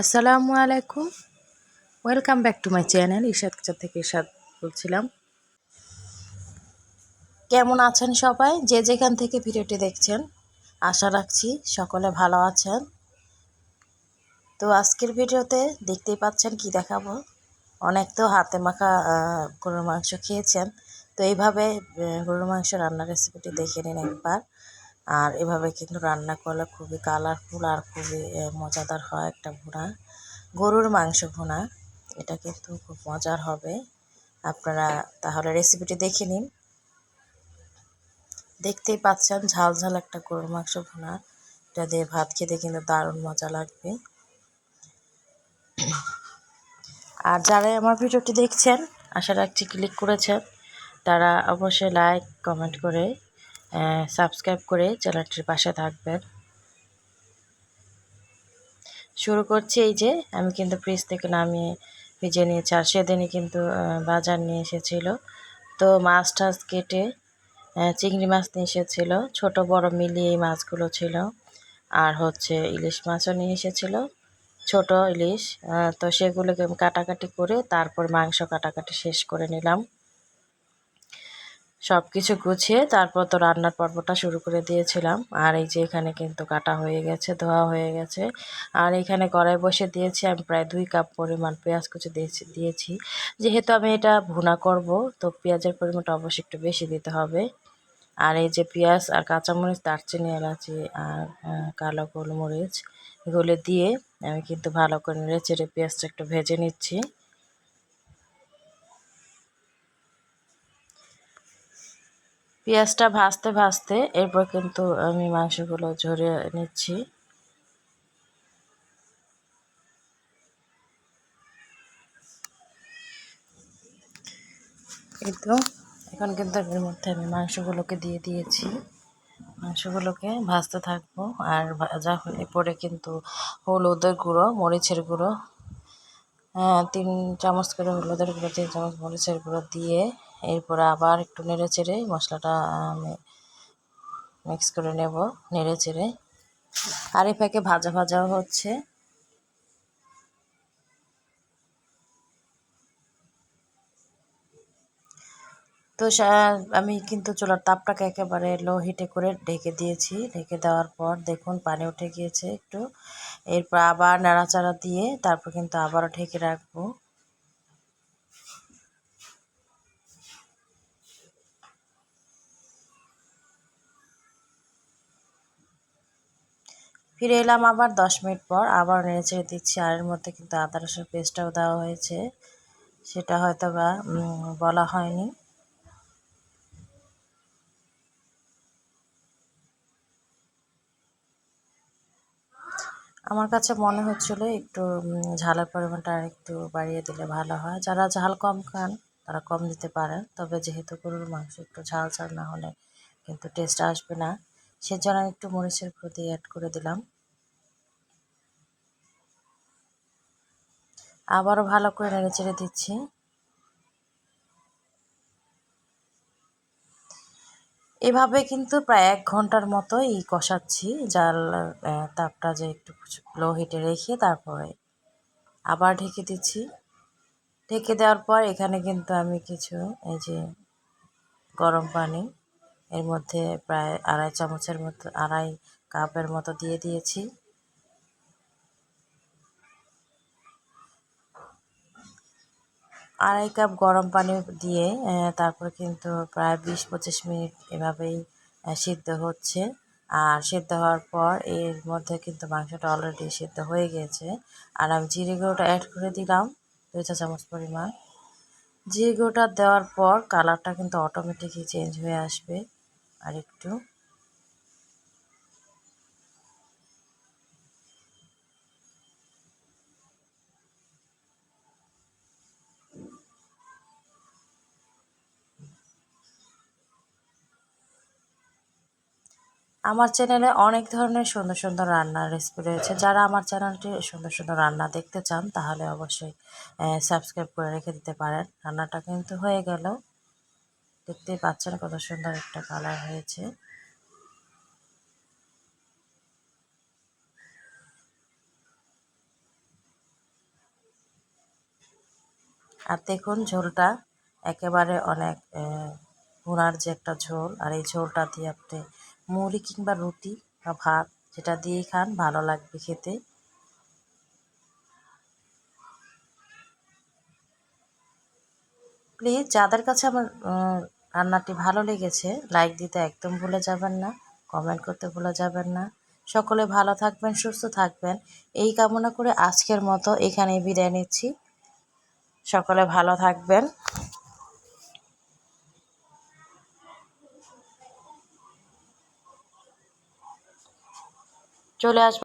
আসসালামু আলাইকুম। Welcome back to my channel Ishad Kachar থেকে ইশাদ বলছিলাম। কেমন আছেন সবাই? যে যেখান থেকে ভিডিওটি দেখছেন, আশা রাখছি সকলে ভালো আছেন। তো আজকের ভিডিওতে দেখতেই পাচ্ছেন কি দেখাবো। অনেক তো হাতে মাখা গরুর মাংস খেয়েছেন। তো এইভাবে গরুর মাংস রান্নার রেসিপিটি দেখে নিন একবার। আর এভাবে কিন্তু রান্না করলে খুবই কালারফুল আর খুবই মজাদার হয় একটা ভুনা। গরুর মাংস ভুনা, এটা কিন্তু খুব মজার হবে। আপনারা তাহলে রেসিপিটি দেখে নিন। দেখতেই পাচ্ছেন ঝাল ঝাল একটা গরুর মাংস ভুনা। এটা দিয়ে ভাত খেতে কিন্তু দারুণ মজা লাগবে। আর যারা আমার ভিডিওটি দেখছেন, আশা রাখছি ক্লিক করেছেন, তারা অবশ্যই লাইক কমেন্ট করে সাবস্ক্রাইব করে চ্যানেলটির পাশে থাকবেন। শুরু করছি এই যে, আমি কিন্তু ফ্রিজ থেকে নামিয়ে ভিজে নিয়েছি। আর সেদিনই কিন্তু বাজার নিয়ে এসেছিল। তো মাছ টাছ কেটে চিংড়ি মাছ নিয়ে এসেছিল। ছোট বড় মিলিয়ে এই মাছগুলো ছিল। আর হচ্ছে ইলিশ মাছও নিয়ে এসেছিল। ছোট ইলিশ তো সেগুলোকে কাটাকাটি করে তারপর মাংস কাটাকাটি শেষ করে নিলাম। সব কিছু গুছিয়ে তারপর তো রান্নার পর্বটা শুরু করে দিয়েছিলাম। আর এই যে এখানে কিন্তু কাটা হয়ে গেছে, ধোয়া হয়ে গেছে। আর এখানে কড়াই বসে দিয়েছি, আমি প্রায় দুই কাপ পরিমাণ পেঁয়াজ কুচি দিয়েছি দিয়েছি। যেহেতু আমি এটা ভুনা করব, তো পেঁয়াজের পরিমাণটা অবশ্যই একটু বেশি দিতে হবে। আর এই যে পেঁয়াজ আর কাঁচামরিচ, দারচিনি, এলাচি আর কালো গোলমরিচ এগুলো দিয়ে আমি কিন্তু ভালো করে নেড়ে চেড়ে পেঁয়াজটা একটু ভেজে নিচ্ছি। পেঁয়াজটা ভাজতে ভাজতে এরপর কিন্তু আমি মাংসগুলো ঝরিয়ে নিচ্ছি। এই তো, এখন কিন্তু এর মধ্যে আমি মাংসগুলোকে দিয়ে দিয়েছি। মাংসগুলোকে ভাজতে থাকব, আর ভাজা হলে পরে কিন্তু হলুদের গুঁড়ো, মরিচের গুঁড়ো তিন চামচ করে হলুদের গুঁড়ো, তিন চামচ মরিচের গুঁড়ো দিয়ে এরপরে আবার একটু নেড়ে চেড়ে মশলাটা আমি মিক্স করে নেব, নেড়ে চেড়ে। আর এই প্যাকে ভাজা ভাজাও হচ্ছে। তো আমি কিন্তু চুলার তাপটাকে একেবারে লো হিটে করে ঢেকে দিয়েছি। ঢেকে দেওয়ার পর দেখুন পানি উঠে গিয়েছে একটু। এরপর আবার নাড়াচাড়া দিয়ে তারপর কিন্তু আবারও ঢেকে রাখব। ফিরে এলাম আবার দশ মিনিট পর, আবার নেড়ে ছেড়ে দিচ্ছি। আর এর মধ্যে কিন্তু আদা রসুন পেস্টটাও দেওয়া হয়েছে। সেটা হয়তো বা বলা হয়নি। আমার কাছে মনে হচ্ছিল একটু ঝালের পরিমাণটা আর একটু বাড়িয়ে দিলে ভালো হয়। যারা ঝাল কম খান, তারা কম দিতে পারেন। তবে যেহেতু গরুর মাংস একটু ঝাল ঝাল না হলে কিন্তু টেস্ট আসবে না। সেজন্য একটু মরিচের প্রতি অ্যাড করে দিলাম। আবারও ভালো করে নেড়ে চেড়ে দিচ্ছি। এভাবে কিন্তু প্রায় এক ঘণ্টার মতোই কষাচ্ছি, জাল তাপটা যে একটু লো হিটে রেখে তারপরে আবার ঢেকে দিচ্ছি। ঢেকে দেওয়ার পর এখানে কিন্তু আমি কিছু, এই যে গরম পানি, এর মধ্যে প্রায় আড়াই চামচের মতো, আড়াই কাপের মতো দিয়ে দিয়েছি। আড়াই কাপ গরম পানি দিয়ে তারপর কিন্তু প্রায় বিশ পঁচিশ মিনিট এভাবেই সিদ্ধ হচ্ছে। আর সিদ্ধ হওয়ার পর এর মধ্যে কিন্তু মাংসটা অলরেডি সিদ্ধ হয়ে গিয়েছে আর আমি জিরে গুঁড়োটা অ্যাড করে দিলাম, দুই চা চামচ পরিমাণ। জিরে গুঁড়োটা দেওয়ার পর কালারটা কিন্তু অটোমেটিকই চেঞ্জ হয়ে আসবে, আর একটু। আমার চ্যানেলে অনেক ধরনের সুন্দর সুন্দর রান্নার রেসিপি রয়েছে। যারা আমার চ্যানেলটি সুন্দর সুন্দর রান্না দেখতে চান, তাহলে অবশ্যই সাবস্ক্রাইব করে রেখে দিতে পারেন। রান্নাটা কিন্তু হয়ে গেল। দেখতেই পাচ্ছেন কত সুন্দর একটা কালার হয়েছে। আর দেখুন ঝোলটা একেবারে অনেক ভুনার যে একটা ঝোল, আর এই ঝোলটা দিয়ে আপনি মুড়ি কিংবা রুটি বা ভাত, যেটা দিয়েই খান, ভালো লাগবে খেতে। প্লিজ যাদের কাছে আমার রান্নাটি ভালো লেগেছে লাইক দিতে একদম ভুলে যাবেন না কমেন্ট করতে ভুলে যাবেন না। সকলে ভালো থাকবেন, সুস্থ থাকবেন। এই কামনা করে আজকের মতো এখানেই বিদায় নিচ্ছি। সকলে ভালো থাকবেন। চলে আসব